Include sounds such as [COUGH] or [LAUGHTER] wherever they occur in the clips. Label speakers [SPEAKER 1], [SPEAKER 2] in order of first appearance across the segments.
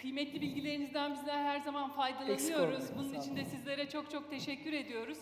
[SPEAKER 1] Kıymetli bilgilerinizden bizler her zaman faydalanıyoruz. Bunun için de sizlere çok çok teşekkür ediyoruz.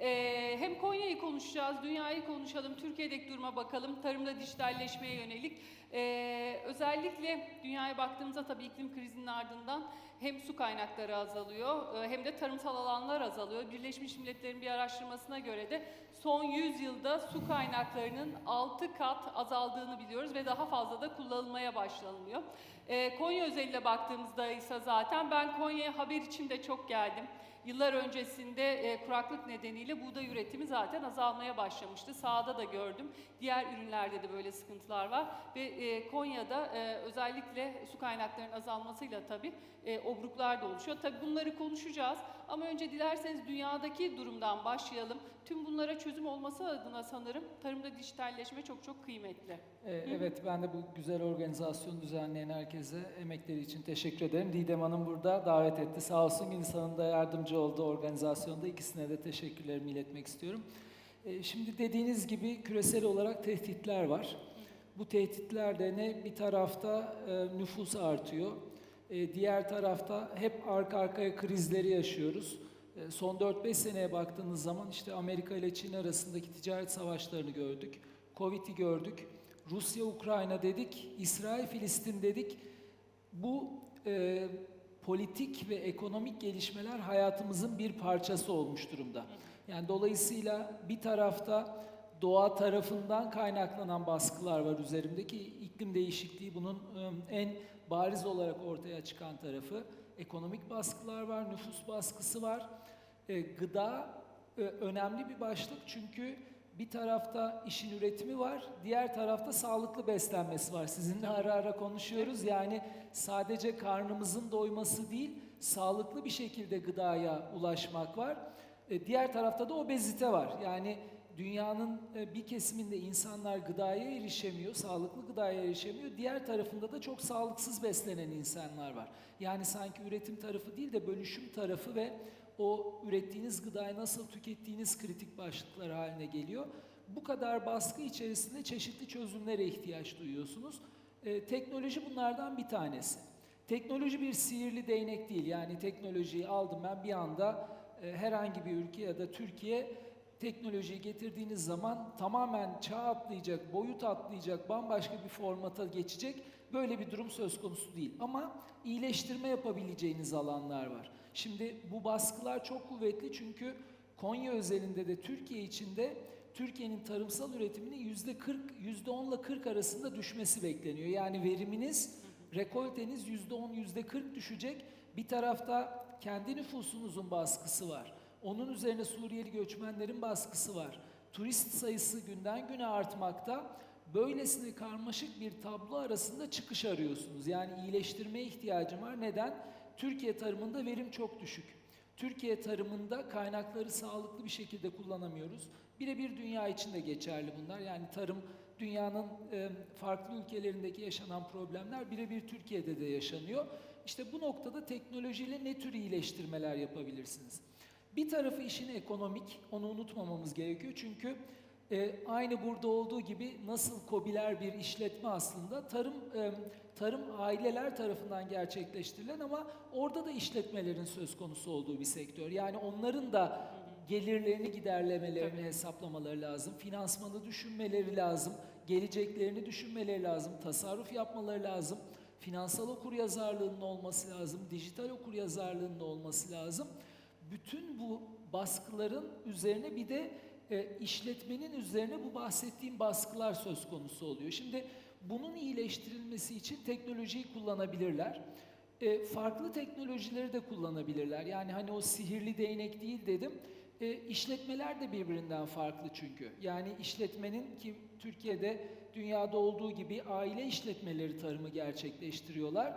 [SPEAKER 1] Ee, hem Konya'yı konuşacağız, dünyayı konuşalım, Türkiye'deki duruma bakalım, tarımda dijitalleşmeye yönelik. Ee, özellikle dünyaya baktığımızda tabii iklim krizinin ardından hem su kaynakları azalıyor e, hem de tarımsal alanlar azalıyor. Birleşmiş Milletler'in bir araştırmasına göre de son 100 yılda su kaynaklarının 6 kat azaldığını biliyoruz ve daha fazla da kullanılmaya başlanılıyor. Ee, Konya özelinde baktığımızda ise zaten ben Konya'ya haber için de çok geldim. Yıllar öncesinde e, kuraklık nedeniyle buğday üretimi zaten azalmaya başlamıştı. Sahada da gördüm. Diğer ürünlerde de böyle sıkıntılar var. Ve e, Konya'da e, özellikle su kaynaklarının azalmasıyla tabii e, obruklar da oluşuyor. Tabii bunları konuşacağız. Ama önce dilerseniz dünyadaki durumdan başlayalım. Tüm bunlara çözüm olması adına sanırım tarımda dijitalleşme çok çok kıymetli.
[SPEAKER 2] Ee, Evet, ben de bu güzel organizasyonu düzenleyen herkese emekleri için teşekkür ederim. Didem Hanım burada davet etti. Sağ olsun insanın da yardımcı olduğu organizasyonda ikisine de teşekkürlerimi iletmek istiyorum. Ee, Şimdi dediğiniz gibi küresel olarak tehditler var. Bu tehditlerde ne bir tarafta e, nüfus artıyor, e, diğer tarafta hep arka arkaya krizleri yaşıyoruz. E, Son 4-5 seneye baktığınız zaman işte Amerika ile Çin arasındaki ticaret savaşlarını gördük. Covid'i gördük. Rusya, Ukrayna dedik. İsrail, Filistin dedik. Bu e, politik ve ekonomik gelişmeler hayatımızın bir parçası olmuş durumda. Yani dolayısıyla bir tarafta doğa tarafından kaynaklanan baskılar var üzerimdeki. iklim değişikliği bunun e, en bariz olarak ortaya çıkan tarafı. Ekonomik baskılar var, nüfus baskısı var. E, gıda e, önemli bir başlık çünkü bir tarafta işin üretimi var, diğer tarafta sağlıklı beslenmesi var. Sizinle ara ara konuşuyoruz. Yani sadece karnımızın doyması değil, sağlıklı bir şekilde gıdaya ulaşmak var. E, diğer tarafta da obezite var. Yani dünyanın e, bir kesiminde insanlar gıdaya erişemiyor, sağlıklı gıdaya erişemiyor. Diğer tarafında da çok sağlıksız beslenen insanlar var. Yani sanki üretim tarafı değil de bölüşüm tarafı ve o ürettiğiniz gıdayı nasıl tükettiğiniz kritik başlıklar haline geliyor. Bu kadar baskı içerisinde çeşitli çözümlere ihtiyaç duyuyorsunuz. Ee, teknoloji bunlardan bir tanesi. Teknoloji bir sihirli değnek değil. Yani teknolojiyi aldım ben bir anda e, herhangi bir ülke ya da Türkiye teknolojiyi getirdiğiniz zaman tamamen çağ atlayacak, boyut atlayacak, bambaşka bir formata geçecek böyle bir durum söz konusu değil. Ama iyileştirme yapabileceğiniz alanlar var. Şimdi bu baskılar çok kuvvetli çünkü Konya özelinde de Türkiye içinde Türkiye'nin tarımsal üretiminin yüzde 40, yüzde 10 ile 40 arasında düşmesi bekleniyor. Yani veriminiz, rekolteniz yüzde 10, yüzde 40 düşecek. Bir tarafta kendi nüfusunuzun baskısı var. Onun üzerine Suriyeli göçmenlerin baskısı var. Turist sayısı günden güne artmakta. Böylesine karmaşık bir tablo arasında çıkış arıyorsunuz. Yani iyileştirmeye ihtiyacım var. Neden? Türkiye tarımında verim çok düşük. Türkiye tarımında kaynakları sağlıklı bir şekilde kullanamıyoruz. Birebir dünya için de geçerli bunlar. Yani tarım dünyanın e, farklı ülkelerindeki yaşanan problemler birebir Türkiye'de de yaşanıyor. İşte bu noktada teknolojiyle ne tür iyileştirmeler yapabilirsiniz? Bir tarafı işin ekonomik, onu unutmamamız gerekiyor. Çünkü e, aynı burada olduğu gibi nasıl kobiler bir işletme aslında tarım e, tarım aileler tarafından gerçekleştirilen ama orada da işletmelerin söz konusu olduğu bir sektör. Yani onların da gelirlerini giderlemelerini hesaplamaları lazım, finansmanı düşünmeleri lazım, geleceklerini düşünmeleri lazım, tasarruf yapmaları lazım, finansal okuryazarlığının olması lazım, dijital okuryazarlığının olması lazım. Bütün bu baskıların üzerine bir de e, işletmenin üzerine bu bahsettiğim baskılar söz konusu oluyor. Şimdi bunun iyileştirilmesi için teknolojiyi kullanabilirler. E, farklı teknolojileri de kullanabilirler. Yani hani o sihirli değnek değil dedim. E, işletmeler de birbirinden farklı çünkü. Yani işletmenin ki Türkiye'de dünyada olduğu gibi aile işletmeleri tarımı gerçekleştiriyorlar.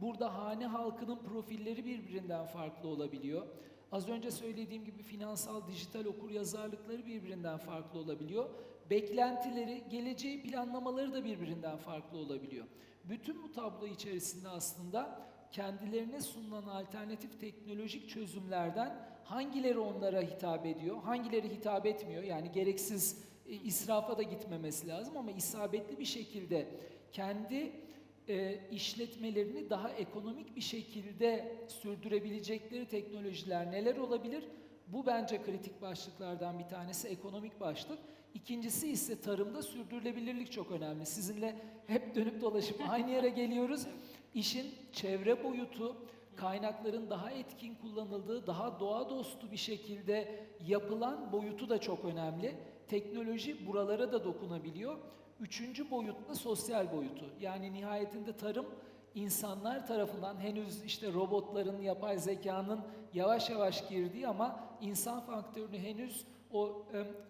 [SPEAKER 2] Burada hane halkının profilleri birbirinden farklı olabiliyor. Az önce söylediğim gibi finansal dijital okuryazarlıkları birbirinden farklı olabiliyor. Beklentileri, geleceği planlamaları da birbirinden farklı olabiliyor. Bütün bu tablo içerisinde aslında kendilerine sunulan alternatif teknolojik çözümlerden hangileri onlara hitap ediyor, hangileri hitap etmiyor. Yani gereksiz e, israfa da gitmemesi lazım ama isabetli bir şekilde kendi e, işletmelerini daha ekonomik bir şekilde sürdürebilecekleri teknolojiler neler olabilir? Bu bence kritik başlıklardan bir tanesi ekonomik başlık. İkincisi ise tarımda sürdürülebilirlik çok önemli. Sizinle hep dönüp dolaşıp [LAUGHS] aynı yere geliyoruz. İşin çevre boyutu, kaynakların daha etkin kullanıldığı, daha doğa dostu bir şekilde yapılan boyutu da çok önemli. Teknoloji buralara da dokunabiliyor. Üçüncü boyut da sosyal boyutu. Yani nihayetinde tarım insanlar tarafından henüz işte robotların, yapay zekanın yavaş yavaş girdiği ama insan faktörünü henüz o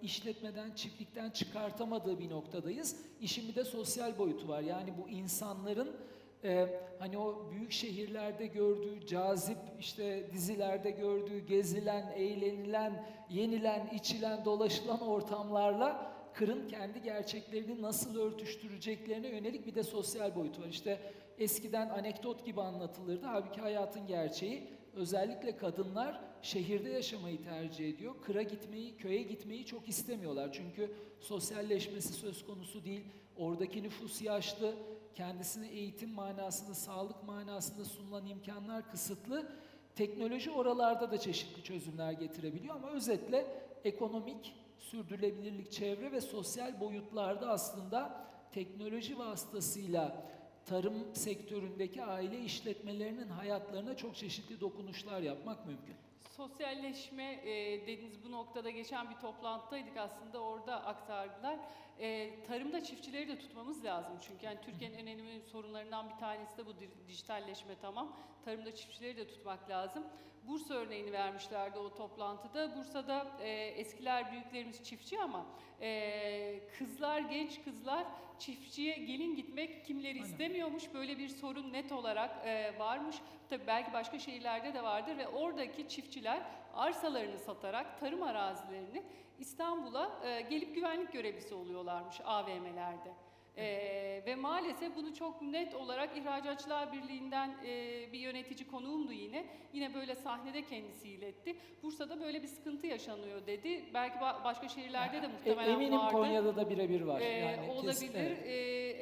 [SPEAKER 2] işletmeden, çiftlikten çıkartamadığı bir noktadayız. İşin bir de sosyal boyutu var. Yani bu insanların e, hani o büyük şehirlerde gördüğü cazip işte dizilerde gördüğü gezilen, eğlenilen, yenilen, içilen, dolaşılan ortamlarla kırın kendi gerçeklerini nasıl örtüştüreceklerine yönelik bir de sosyal boyutu var. İşte eskiden anekdot gibi anlatılırdı. Halbuki hayatın gerçeği özellikle kadınlar şehirde yaşamayı tercih ediyor. Kıra gitmeyi, köye gitmeyi çok istemiyorlar. Çünkü sosyalleşmesi söz konusu değil. Oradaki nüfus yaşlı, kendisine eğitim manasında, sağlık manasında sunulan imkanlar kısıtlı. Teknoloji oralarda da çeşitli çözümler getirebiliyor ama özetle ekonomik, sürdürülebilirlik, çevre ve sosyal boyutlarda aslında teknoloji vasıtasıyla tarım sektöründeki aile işletmelerinin hayatlarına çok çeşitli dokunuşlar yapmak mümkün.
[SPEAKER 1] Sosyalleşme e, dediğiniz bu noktada geçen bir toplantıdaydık aslında orada aktardılar. E, tarımda çiftçileri de tutmamız lazım çünkü yani Türkiye'nin en önemli sorunlarından bir tanesi de bu di- dijitalleşme tamam. Tarımda çiftçileri de tutmak lazım. Bursa örneğini vermişlerdi o toplantıda. Bursa'da e, eskiler büyüklerimiz çiftçi ama e, kızlar, genç kızlar çiftçiye gelin gitmek kimleri
[SPEAKER 2] Aynen.
[SPEAKER 1] istemiyormuş. Böyle bir sorun net olarak e, varmış. Tabii belki başka şehirlerde de vardır ve oradaki çiftçiler arsalarını satarak tarım arazilerini İstanbul'a e, gelip güvenlik görevlisi oluyorlarmış AVM'lerde. E, ve maalesef bunu çok net olarak İhracatçılar Birliği'nden e, bir yönetici konuğumdu yine. Yine böyle sahnede kendisi iletti. Bursa'da böyle bir sıkıntı yaşanıyor dedi. Belki ba- başka şehirlerde de
[SPEAKER 2] E,
[SPEAKER 1] muhtemelen
[SPEAKER 2] Eminim
[SPEAKER 1] vardı.
[SPEAKER 2] Konya'da da birebir var.
[SPEAKER 1] Ee,
[SPEAKER 2] yani
[SPEAKER 1] olabilir.
[SPEAKER 2] kesin- evet.
[SPEAKER 1] Ee,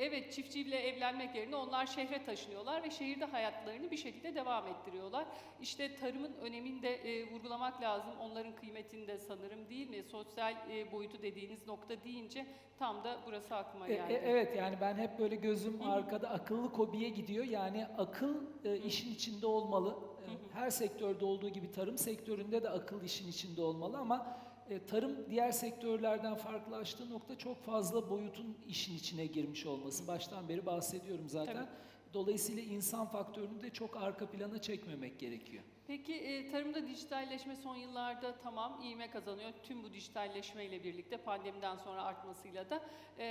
[SPEAKER 1] evet çiftçiyle evlenmek yerine onlar şehre taşınıyorlar ve şehirde hayatlarını bir şekilde devam ettiriyorlar. İşte tarımın önemini de e, vurgulamak lazım. Onların kıymetini de sanırım değil mi? Sosyal e, boyutu dediğiniz nokta deyince tam da burası aklıma
[SPEAKER 2] E,
[SPEAKER 1] geldi.
[SPEAKER 2] e, evet yani ben hep böyle gözüm arkada akıllı kobiye gidiyor. Yani akıl e, işin içinde olmalı. E, Her sektörde olduğu gibi tarım sektöründe de akıl işin içinde olmalı ama e, tarım diğer sektörlerden farklılaştığı nokta çok fazla boyutun işin içine girmiş olması. Baştan beri bahsediyorum zaten.
[SPEAKER 1] Tabii.
[SPEAKER 2] Dolayısıyla insan faktörünü de çok arka plana çekmemek gerekiyor.
[SPEAKER 1] Peki e, tarımda dijitalleşme son yıllarda tamam ivme kazanıyor. Tüm bu dijitalleşme ile birlikte pandemiden sonra artmasıyla da e,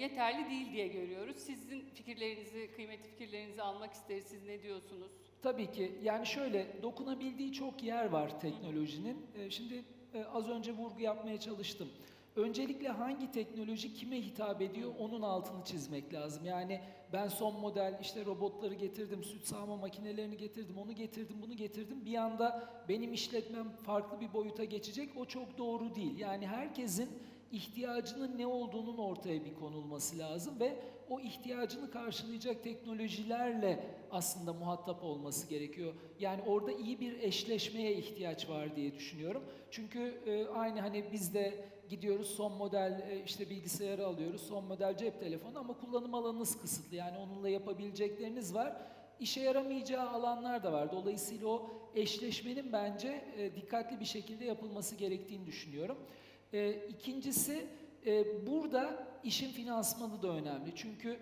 [SPEAKER 1] yeterli değil diye görüyoruz. Sizin fikirlerinizi, kıymetli fikirlerinizi almak isteriz. Siz ne diyorsunuz?
[SPEAKER 2] Tabii ki. Yani şöyle dokunabildiği çok yer var teknolojinin. Ee, Şimdi e, az önce vurgu yapmaya çalıştım. Öncelikle hangi teknoloji kime hitap ediyor onun altını çizmek lazım. Yani ben son model işte robotları getirdim, süt sağma makinelerini getirdim, onu getirdim, bunu getirdim. Bir anda benim işletmem farklı bir boyuta geçecek. O çok doğru değil. Yani herkesin ihtiyacının ne olduğunun ortaya bir konulması lazım ve o ihtiyacını karşılayacak teknolojilerle aslında muhatap olması gerekiyor. Yani orada iyi bir eşleşmeye ihtiyaç var diye düşünüyorum. Çünkü e, aynı hani biz de gidiyoruz son model e, işte bilgisayarı alıyoruz, son model cep telefonu ama kullanım alanınız kısıtlı. Yani onunla yapabilecekleriniz var. İşe yaramayacağı alanlar da var. Dolayısıyla o eşleşmenin bence e, dikkatli bir şekilde yapılması gerektiğini düşünüyorum. E, ikincisi burada işin finansmanı da önemli. Çünkü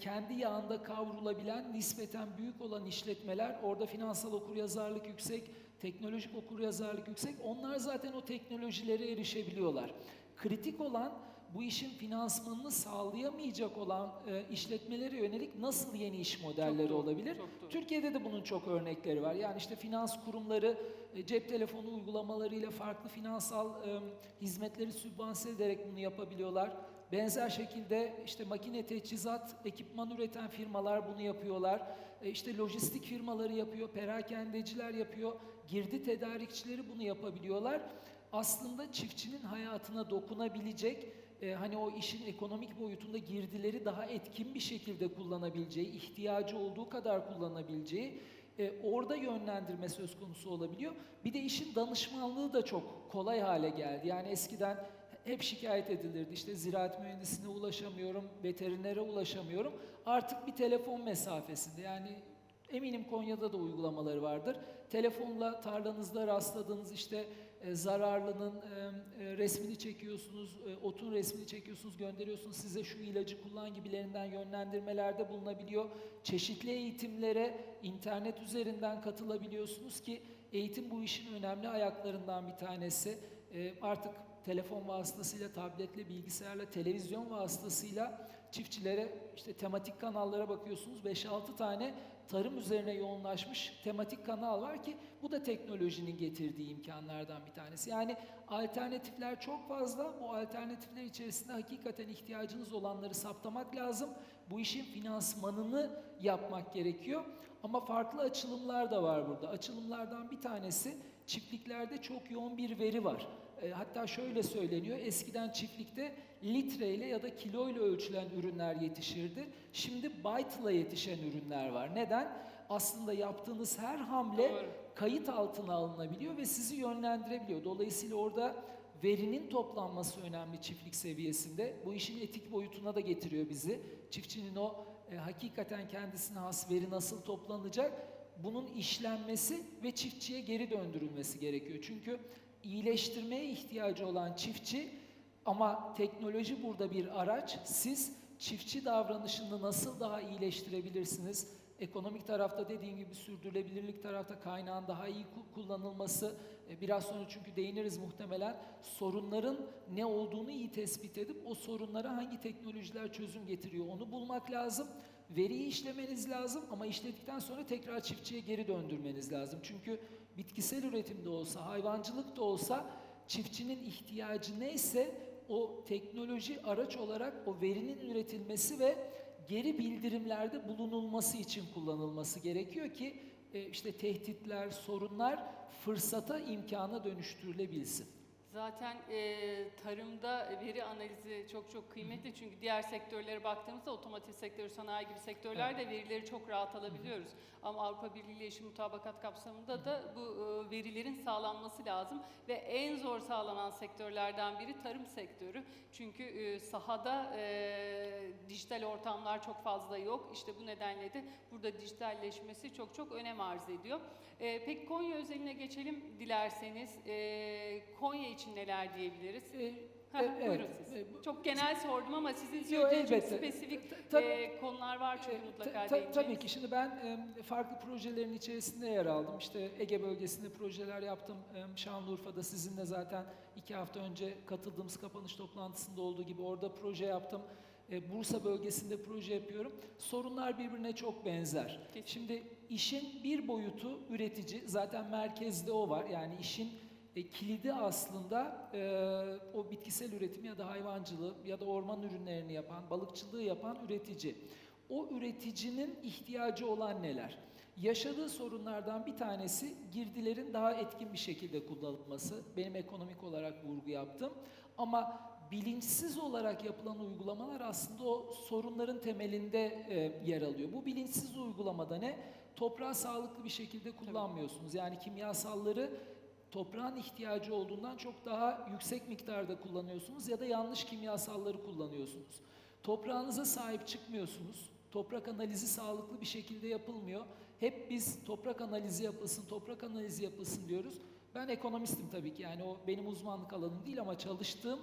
[SPEAKER 2] kendi yağında kavrulabilen, nispeten büyük olan işletmeler, orada finansal okuryazarlık yüksek, teknolojik okuryazarlık yüksek, onlar zaten o teknolojilere erişebiliyorlar. Kritik olan bu işin finansmanını sağlayamayacak olan e, işletmelere yönelik nasıl yeni iş modelleri
[SPEAKER 1] doğru,
[SPEAKER 2] olabilir?
[SPEAKER 1] doğru.
[SPEAKER 2] Türkiye'de de bunun çok örnekleri var. Yani işte finans kurumları e, cep telefonu uygulamalarıyla farklı finansal e, hizmetleri sübvanse ederek bunu yapabiliyorlar. Benzer şekilde işte makine teçhizat, ekipman üreten firmalar bunu yapıyorlar. E, işte lojistik firmaları yapıyor, perakendeciler yapıyor, girdi tedarikçileri bunu yapabiliyorlar. Aslında çiftçinin hayatına dokunabilecek e, hani o işin ekonomik boyutunda girdileri daha etkin bir şekilde kullanabileceği, ihtiyacı olduğu kadar kullanabileceği e, orada yönlendirme söz konusu olabiliyor. Bir de işin danışmanlığı da çok kolay hale geldi. Yani eskiden hep şikayet edilirdi. İşte ziraat mühendisine ulaşamıyorum, veterinere ulaşamıyorum. Artık bir telefon mesafesinde. Yani eminim Konya'da da uygulamaları vardır. Telefonla tarlanızda rastladığınız işte e, zararlının e, resmini çekiyorsunuz, e, otun resmini çekiyorsunuz, gönderiyorsunuz. Size şu ilacı kullan gibilerinden yönlendirmelerde bulunabiliyor. Çeşitli eğitimlere internet üzerinden katılabiliyorsunuz ki eğitim bu işin önemli ayaklarından bir tanesi. E, artık telefon vasıtasıyla, tabletle, bilgisayarla, televizyon vasıtasıyla çiftçilere işte tematik kanallara bakıyorsunuz. 5-6 tane tarım üzerine yoğunlaşmış tematik kanal var ki bu da teknolojinin getirdiği imkanlardan bir tanesi. Yani alternatifler çok fazla. Bu alternatifler içerisinde hakikaten ihtiyacınız olanları saptamak lazım. Bu işin finansmanını yapmak gerekiyor. Ama farklı açılımlar da var burada. Açılımlardan bir tanesi çiftliklerde çok yoğun bir veri var. E, hatta şöyle söyleniyor, eskiden çiftlikte litreyle ya da kiloyla ölçülen ürünler yetişirdi. Şimdi byte'la yetişen ürünler var. Neden? Aslında yaptığınız her hamle
[SPEAKER 1] Doğru.
[SPEAKER 2] kayıt altına alınabiliyor ve sizi yönlendirebiliyor. Dolayısıyla orada verinin toplanması önemli çiftlik seviyesinde. Bu işin etik boyutuna da getiriyor bizi. Çiftçinin o e, hakikaten kendisine has veri nasıl toplanacak? Bunun işlenmesi ve çiftçiye geri döndürülmesi gerekiyor. Çünkü iyileştirmeye ihtiyacı olan çiftçi ama teknoloji burada bir araç. Siz çiftçi davranışını nasıl daha iyileştirebilirsiniz? Ekonomik tarafta dediğim gibi sürdürülebilirlik tarafta kaynağın daha iyi ku- kullanılması, e, biraz sonra çünkü değiniriz muhtemelen sorunların ne olduğunu iyi tespit edip o sorunlara hangi teknolojiler çözüm getiriyor onu bulmak lazım. Veriyi işlemeniz lazım ama işledikten sonra tekrar çiftçiye geri döndürmeniz lazım. Çünkü bitkisel üretimde olsa, hayvancılık da olsa çiftçinin ihtiyacı neyse o teknoloji araç olarak o verinin üretilmesi ve geri bildirimlerde bulunulması için kullanılması gerekiyor ki e, işte tehditler, sorunlar fırsata, imkana dönüştürülebilsin.
[SPEAKER 1] Zaten e, tarımda veri analizi çok çok kıymetli çünkü diğer sektörlere baktığımızda otomotiv sektörü, sanayi gibi sektörlerde verileri çok rahat alabiliyoruz. Ama Avrupa Birliği ile mutabakat kapsamında da bu e, verilerin sağlanması lazım ve en zor sağlanan sektörlerden biri tarım sektörü. Çünkü e, sahada e, dijital ortamlar çok fazla yok. İşte bu nedenle de burada dijitalleşmesi çok çok önem arz ediyor. E, peki Konya özeline geçelim dilerseniz. E, Konya için neler diyebiliriz?
[SPEAKER 2] E,
[SPEAKER 1] Heh,
[SPEAKER 2] e,
[SPEAKER 1] buyurun
[SPEAKER 2] evet,
[SPEAKER 1] siz.
[SPEAKER 2] e, bu-
[SPEAKER 1] çok genel sordum ama sizin söyleyeceğiniz çok
[SPEAKER 2] elbette.
[SPEAKER 1] spesifik
[SPEAKER 2] Ta- tabii-
[SPEAKER 1] e, konular var çünkü
[SPEAKER 2] E,
[SPEAKER 1] mutlaka
[SPEAKER 2] ta- ta-
[SPEAKER 1] değineceğiniz.
[SPEAKER 2] Tabii ki. Şimdi ben e, farklı projelerin içerisinde yer aldım. İşte Ege bölgesinde projeler yaptım. E, Şanlıurfa'da sizinle zaten iki hafta önce katıldığımız kapanış toplantısında olduğu gibi orada proje yaptım. E, Bursa bölgesinde proje yapıyorum. Sorunlar birbirine çok benzer.
[SPEAKER 1] Kesin.
[SPEAKER 2] Şimdi işin bir boyutu üretici. Zaten merkezde o var. Yani işin e, kilidi aslında e, o bitkisel üretim ya da hayvancılığı ya da orman ürünlerini yapan, balıkçılığı yapan üretici. O üreticinin ihtiyacı olan neler? Yaşadığı sorunlardan bir tanesi girdilerin daha etkin bir şekilde kullanılması. Benim ekonomik olarak vurgu yaptım. Ama bilinçsiz olarak yapılan uygulamalar aslında o sorunların temelinde e, yer alıyor. Bu bilinçsiz uygulamada ne? Toprağı sağlıklı bir şekilde kullanmıyorsunuz. Yani kimyasalları toprağın ihtiyacı olduğundan çok daha yüksek miktarda kullanıyorsunuz ya da yanlış kimyasalları kullanıyorsunuz. Toprağınıza sahip çıkmıyorsunuz. Toprak analizi sağlıklı bir şekilde yapılmıyor. Hep biz toprak analizi yapılsın, toprak analizi yapılsın diyoruz. Ben ekonomistim tabii ki yani o benim uzmanlık alanım değil ama çalıştığım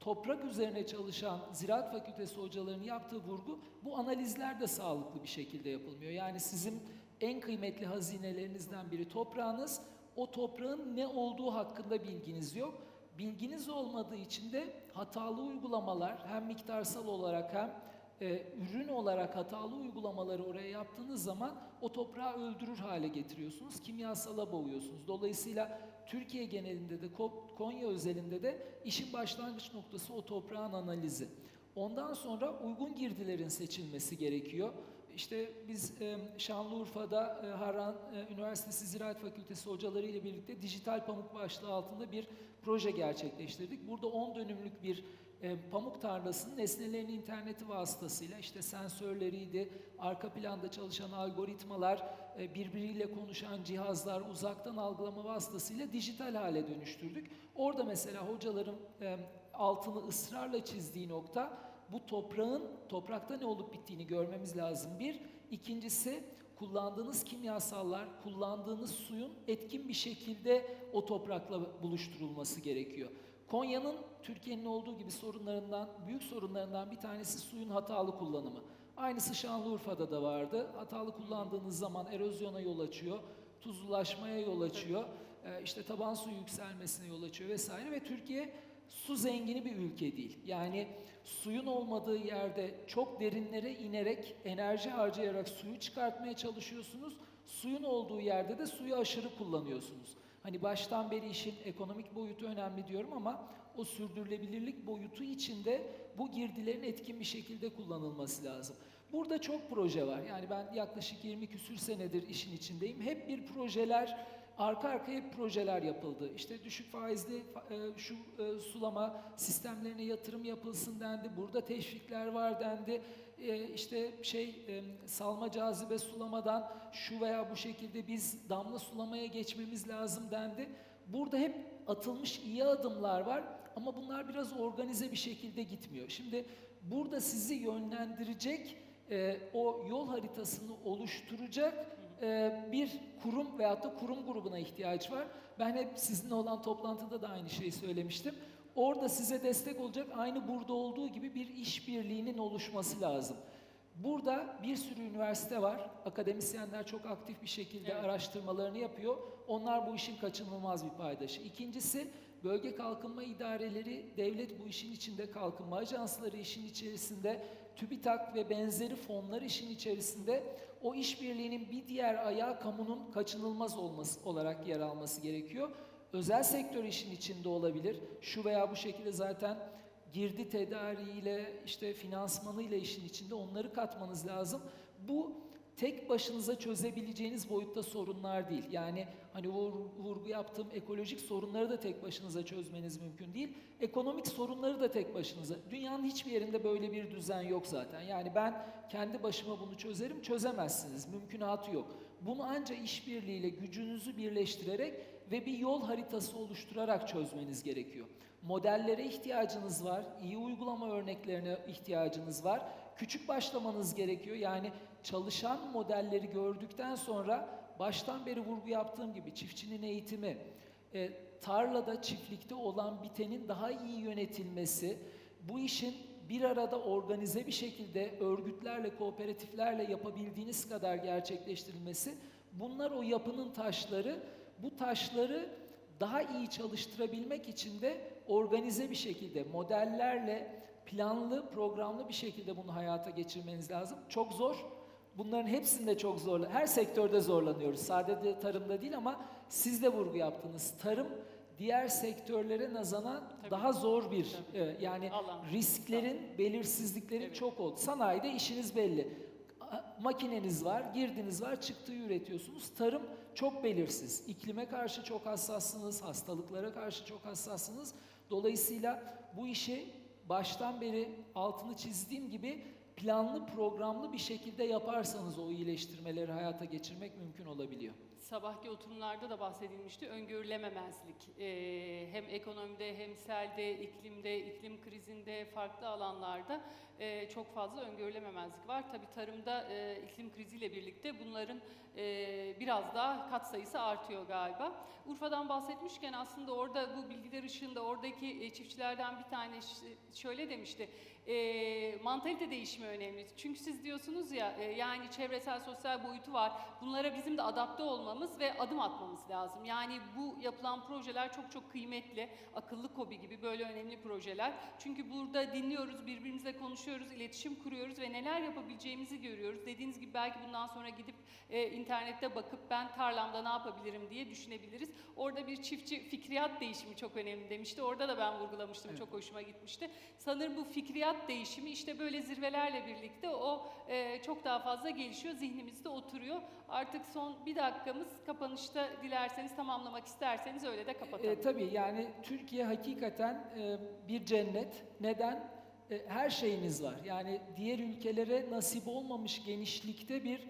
[SPEAKER 2] toprak üzerine çalışan Ziraat Fakültesi hocalarının yaptığı vurgu bu analizler de sağlıklı bir şekilde yapılmıyor. Yani sizin en kıymetli hazinelerinizden biri toprağınız. O toprağın ne olduğu hakkında bilginiz yok. Bilginiz olmadığı için de hatalı uygulamalar hem miktarsal olarak hem e, ürün olarak hatalı uygulamaları oraya yaptığınız zaman o toprağı öldürür hale getiriyorsunuz. Kimyasala boğuyorsunuz. Dolayısıyla Türkiye genelinde de Ko- Konya özelinde de işin başlangıç noktası o toprağın analizi. Ondan sonra uygun girdilerin seçilmesi gerekiyor. İşte biz e, Şanlıurfa'da e, Harran e, Üniversitesi Ziraat Fakültesi hocaları ile birlikte dijital pamuk başlığı altında bir proje gerçekleştirdik. Burada 10 dönümlük bir pamuk tarlasının nesnelerin interneti vasıtasıyla işte sensörleriydi, arka planda çalışan algoritmalar, e, birbiriyle konuşan cihazlar, uzaktan algılama vasıtasıyla dijital hale dönüştürdük. Orada mesela hocaların altını ısrarla çizdiği nokta bu toprağın toprakta ne olup bittiğini görmemiz lazım. Bir, ikincisi kullandığınız kimyasallar, kullandığınız suyun etkin bir şekilde o toprakla buluşturulması gerekiyor. Konya'nın Türkiye'nin olduğu gibi sorunlarından, büyük sorunlarından bir tanesi suyun hatalı kullanımı. Aynısı Şanlıurfa'da da vardı. Hatalı kullandığınız zaman erozyona yol açıyor, tuzlulaşmaya yol açıyor, e, işte taban su yükselmesine yol açıyor vesaire ve Türkiye su zengini bir ülke değil. Yani suyun olmadığı yerde çok derinlere inerek, enerji harcayarak suyu çıkartmaya çalışıyorsunuz. Suyun olduğu yerde de suyu aşırı kullanıyorsunuz. Hani baştan beri işin ekonomik boyutu önemli diyorum ama o sürdürülebilirlik boyutu içinde bu girdilerin etkin bir şekilde kullanılması lazım. Burada çok proje var. Yani ben yaklaşık 20 küsür senedir işin içindeyim. Hep bir projeler, arka arkaya projeler yapıldı. İşte düşük faizli e, şu e, sulama sistemlerine yatırım yapılsın dendi. Burada teşvikler var dendi. E, işte şey e, salma cazibe sulamadan şu veya bu şekilde biz damla sulamaya geçmemiz lazım dendi. Burada hep atılmış iyi adımlar var ama bunlar biraz organize bir şekilde gitmiyor. Şimdi burada sizi yönlendirecek e, o yol haritasını oluşturacak e, bir kurum veyahut da kurum grubuna ihtiyaç var. Ben hep sizinle olan toplantıda da aynı şeyi söylemiştim. Orada size destek olacak aynı burada olduğu gibi bir işbirliğinin oluşması lazım. Burada bir sürü üniversite var. Akademisyenler çok aktif bir şekilde
[SPEAKER 1] Evet.
[SPEAKER 2] araştırmalarını yapıyor. Onlar bu işin kaçınılmaz bir paydaşı. İkincisi bölge kalkınma idareleri, devlet bu işin içinde, kalkınma ajansları işin içerisinde, TÜBİTAK ve benzeri fonlar işin içerisinde o işbirliğinin bir diğer ayağı kamunun kaçınılmaz olması olarak yer alması gerekiyor. Özel sektör işin içinde olabilir. Şu veya bu şekilde zaten girdi tedariğiyle, işte finansmanıyla işin içinde onları katmanız lazım. Bu tek başınıza çözebileceğiniz boyutta sorunlar değil. Yani hani vur- vurgu yaptığım ekolojik sorunları da tek başınıza çözmeniz mümkün değil. Ekonomik sorunları da tek başınıza. Dünyanın hiçbir yerinde böyle bir düzen yok zaten. Yani ben kendi başıma bunu çözerim, çözemezsiniz. Mümkünatı yok. Bunu ancak işbirliğiyle gücünüzü birleştirerek ve bir yol haritası oluşturarak çözmeniz gerekiyor. Modellere ihtiyacınız var, iyi uygulama örneklerine ihtiyacınız var. Küçük başlamanız gerekiyor. Yani çalışan modelleri gördükten sonra baştan beri vurgu yaptığım gibi çiftçinin eğitimi, e, tarlada, çiftlikte olan bitenin daha iyi yönetilmesi, bu işin bir arada organize bir şekilde örgütlerle, kooperatiflerle yapabildiğiniz kadar gerçekleştirilmesi, bunlar o yapının taşları, bu taşları daha iyi çalıştırabilmek için de organize bir şekilde modellerle planlı, programlı bir şekilde bunu hayata geçirmeniz lazım. Çok zor. Bunların hepsinde çok zor. Her sektörde zorlanıyoruz. Sadece tarımda değil ama siz de vurgu yaptınız. Tarım diğer sektörlere nazaran
[SPEAKER 1] Tabii.
[SPEAKER 2] daha zor bir
[SPEAKER 1] Tabii.
[SPEAKER 2] e, yani
[SPEAKER 1] Alan.
[SPEAKER 2] risklerin, belirsizliklerin
[SPEAKER 1] Evet.
[SPEAKER 2] çok oldu. Sanayide işiniz belli. Makineniz var, girdiniz var, çıktığı üretiyorsunuz. Tarım çok belirsiz. İklime karşı çok hassassınız, hastalıklara karşı çok hassassınız. Dolayısıyla bu işi baştan beri altını çizdiğim gibi planlı, programlı bir şekilde yaparsanız o iyileştirmeleri hayata geçirmek mümkün olabiliyor.
[SPEAKER 1] Sabahki oturumlarda da bahsedilmişti. Öngörülememezlik. Ee, hem ekonomide hem selde, iklimde, iklim krizinde, farklı alanlarda e, çok fazla öngörülememezlik var. Tabii tarımda e, iklim kriziyle birlikte bunların e, biraz daha katsayısı artıyor galiba. Urfa'dan bahsetmişken aslında orada bu bilgiler ışığında oradaki e, çiftçilerden bir tane şöyle demişti. E, mantalite değişimi önemli. Çünkü siz diyorsunuz ya e, yani çevresel sosyal boyutu var. Bunlara bizim de adapte olmamız ve adım atmamız lazım. Yani bu yapılan projeler çok çok kıymetli. Akıllı kobi gibi böyle önemli projeler. Çünkü burada dinliyoruz, birbirimizle konuşuyoruz, iletişim kuruyoruz ve neler yapabileceğimizi görüyoruz. Dediğiniz gibi belki bundan sonra gidip e, internette bakıp ben tarlamda ne yapabilirim diye düşünebiliriz. Orada bir çiftçi fikriyat değişimi çok önemli demişti. Orada da ben vurgulamıştım.
[SPEAKER 2] Evet.
[SPEAKER 1] Çok hoşuma gitmişti. Sanırım bu fikriyat değişimi işte böyle zirvelerle birlikte o e, çok daha fazla gelişiyor, zihnimizde oturuyor. Artık son bir dakikamız kapanışta dilerseniz tamamlamak isterseniz öyle de kapatalım.
[SPEAKER 2] E, tabii yani Türkiye hakikaten e, bir cennet. Neden? E, her şeyimiz var. Yani diğer ülkelere nasip olmamış genişlikte bir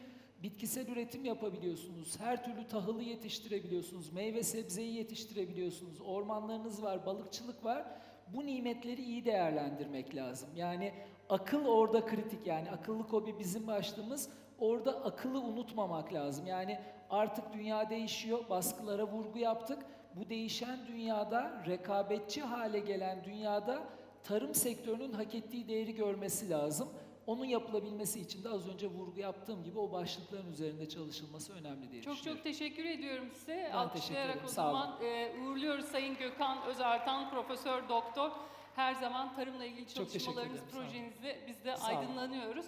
[SPEAKER 2] bitkisel üretim yapabiliyorsunuz. Her türlü tahılı yetiştirebiliyorsunuz. Meyve sebzeyi yetiştirebiliyorsunuz. Ormanlarınız var, balıkçılık var. Bu nimetleri iyi değerlendirmek lazım. Yani akıl orada kritik. Yani akıllı kobi bizim başlığımız. Orada akıllı unutmamak lazım. Yani artık dünya değişiyor. Baskılara vurgu yaptık. Bu değişen dünyada, rekabetçi hale gelen dünyada tarım sektörünün hak ettiği değeri görmesi lazım. Onun yapılabilmesi için de az önce vurgu yaptığım gibi o başlıkların üzerinde çalışılması önemli diye
[SPEAKER 1] Çok çok teşekkür ediyorum size.
[SPEAKER 2] Ben
[SPEAKER 1] Alkışlayarak o
[SPEAKER 2] sağ
[SPEAKER 1] zaman e, uğurluyoruz Sayın Gökhan Özartan, Profesör Doktor. Her zaman tarımla ilgili çalışmalarınız, projenizle biz de aydınlanıyoruz.